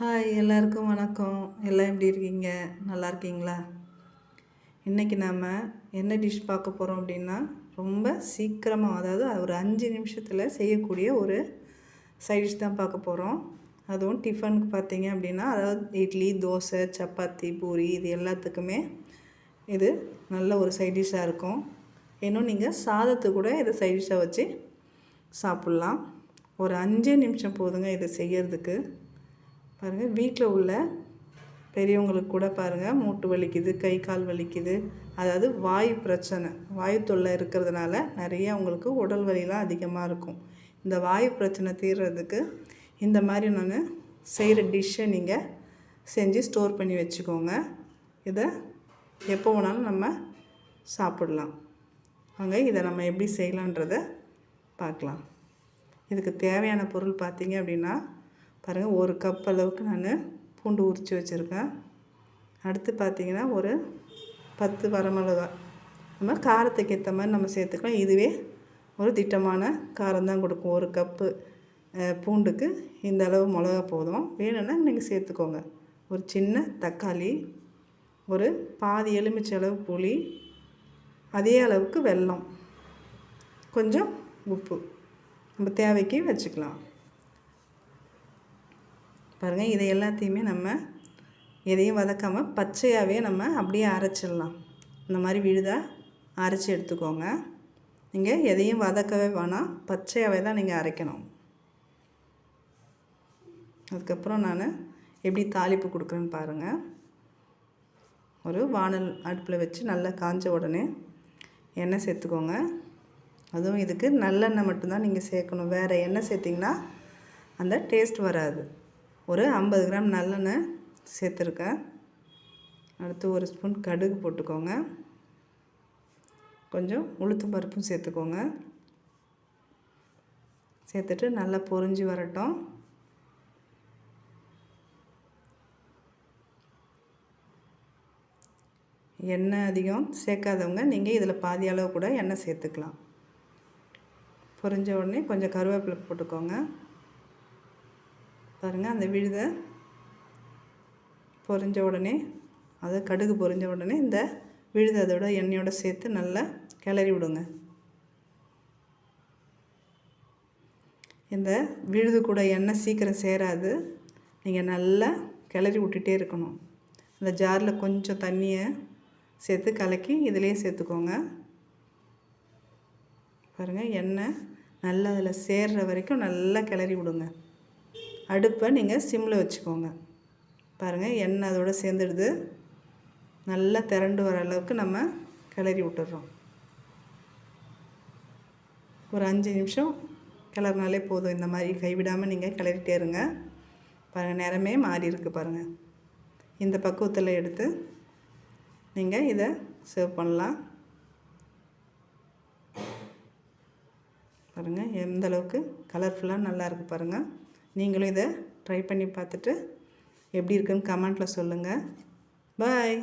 Hi எல்லாருக்கும் வணக்கம். எல்லாம் எப்படி இருக்கீங்க? நல்லா இருக்கீங்களா? இன்றைக்கி நாம் என்ன டிஷ் பார்க்க போகிறோம் அப்படின்னா ரொம்ப சீக்கிரமாக அதாவது ஒரு அஞ்சு நிமிஷத்தில் செய்யக்கூடிய ஒரு சைடிஷ் தான் பார்க்க போகிறோம் அதுவும் டிஃபனுக்கு பார்த்தீங்க அப்படின்னா அதாவது இட்லி தோசை சப்பாத்தி பூரி இது எல்லாத்துக்குமே இது நல்ல ஒரு சைடிஷாக இருக்கும். இன்னும் நீங்கள் சாதத்து கூட இதை சைடிஷாக வச்சு சாப்பிட்லாம். ஒரு அஞ்சே நிமிஷம் போதுங்க இதை செய்யறதுக்கு. பாருங்கள் வீட்டில் உள்ள பெரியவங்களுக்கு கூட பாருங்கள் மூட்டு வலிக்குது கை கால் வலிக்குது. அதாவது வாயு பிரச்சனை வாயு தொல்லை இருக்கிறதுனால நிறைய அவங்களுக்கு உடல் வலிலாம் அதிகமாக இருக்கும். இந்த வாயு பிரச்சனை தீர்றதுக்கு இந்த மாதிரி நான் செய்கிற டிஷ்ஷை நீங்கள் செஞ்சு ஸ்டோர் பண்ணி வச்சுக்கோங்க. இதை எப்போ வேணாலும் நம்ம சாப்பிடலாம். வாங்க இதை நம்ம எப்படி செய்யலான்றதை பார்க்கலாம். இதுக்கு தேவையான பொருள் பார்த்திங்க அப்படின்னா பாருங்கள் ஒரு கப் அளவுக்கு நான் பூண்டு உரித்து வச்சுருக்கேன். அடுத்து பார்த்திங்கன்னா ஒரு பத்து வரமிளகா. நம்ம காரத்துக்கு ஏற்ற மாதிரி நம்ம சேர்த்துக்கலாம். இதுவே ஒரு திட்டமான காரம் தான் கொடுக்கும். ஒரு கப்பு பூண்டுக்கு இந்த அளவு மிளகா போதும். வேணும்னா நீங்கள் சேர்த்துக்கோங்க. ஒரு சின்ன தக்காளி ஒரு பாதி எலுமிச்சை அளவு புளி அதே அளவுக்கு வெல்லம் கொஞ்சம் உப்பு. நம்ம தேவைக்கு வச்சுக்கலாம். பாருங்கள் இதை எல்லாத்தையுமே நம்ம எதையும் வதக்காமல் பச்சையாகவே நம்ம அப்படியே அரைச்சிடலாம். இந்த மாதிரி விழுதாக அரைச்சி எடுத்துக்கோங்க. நீங்கள் எதையும் வதக்கவே வேணாம். பச்சையாகவே தான் நீங்கள் அரைக்கணும். அதுக்கப்புறம் நான் எப்படி தாளிப்பு கொடுக்குறேன்னு பாருங்கள் ஒரு வானல் அடுப்பில் வச்சு நல்லா காஞ்ச உடனே எண்ணெய் சேர்த்துக்கோங்க. அதுவும் இதுக்கு நல்லெண்ணெய் மட்டும்தான் நீங்கள் சேர்க்கணும். வேறு எண்ணெய் சேர்த்திங்கன்னா அந்த டேஸ்ட் வராது. ஒரு ஐம்பது கிராம் நல்லெண்ணெய் சேர்த்துருக்கேன். அடுத்து ஒரு ஸ்பூன் கடுகு போட்டுக்கோங்க. கொஞ்சம் உளுத்து பருப்பும் சேர்த்துக்கோங்க. சேர்த்துட்டு நல்லா பொறிஞ்சி வரட்டும். எண்ணெய் அதிகம் சேர்க்காதவங்க நீங்கள் இதில் பாதி அளவு கூட எண்ணெய் சேர்த்துக்கலாம். பொரிஞ்ச உடனே கொஞ்சம் கருவேப்பிலை போட்டுக்கோங்க. பாருங்கள் அந்த விழுதை பொரிஞ்ச உடனே அது கடுகு பொரிஞ்ச உடனே இந்த விழுதை அதோட எண்ணெயோடு சேர்த்து நல்லா கிளறி விடுங்க. இந்த விழுது கூட எண்ணெய் சீக்கிரம் சேராது. நீங்கள் நல்லா கிளறி விட்டுட்டே இருக்கணும். அந்த ஜாரில் கொஞ்சம் தண்ணியை சேர்த்து கலக்கி இதிலே சேர்த்துக்கோங்க. பாருங்கள் எண்ணெய் நல்லா அதில் சேர்கிற வரைக்கும் நல்லா கிளறி விடுங்க. அடுப்பை நீங்கள் சிம்மில் வச்சுக்கோங்க. பாருங்கள் எண்ணெய் அதோடு சேர்ந்துடுது. நல்லா திரண்டு வர அளவுக்கு நம்ம கிளறி விட்டுறோம். ஒரு அஞ்சு நிமிஷம் கிளறினாலே போதும். இந்த மாதிரி கைவிடாமல் நீங்கள் கிளறிட்டே இருங்க. பாருங்கள் நேரமே மாறி இருக்குது பாருங்கள் இந்த பக்குவத்தில் எடுத்து நீங்கள் இதை சர்வ் பண்ணலாம். பாருங்கள் எந்த அளவுக்கு கலர்ஃபுல்லாக நல்லா இருக்குது பாருங்கள் நீங்களும் இதை ட்ரை பண்ணி பார்த்துட்டு எப்படி இருக்குன்னு கமெண்ட்டில் சொல்லுங்கள் பாய்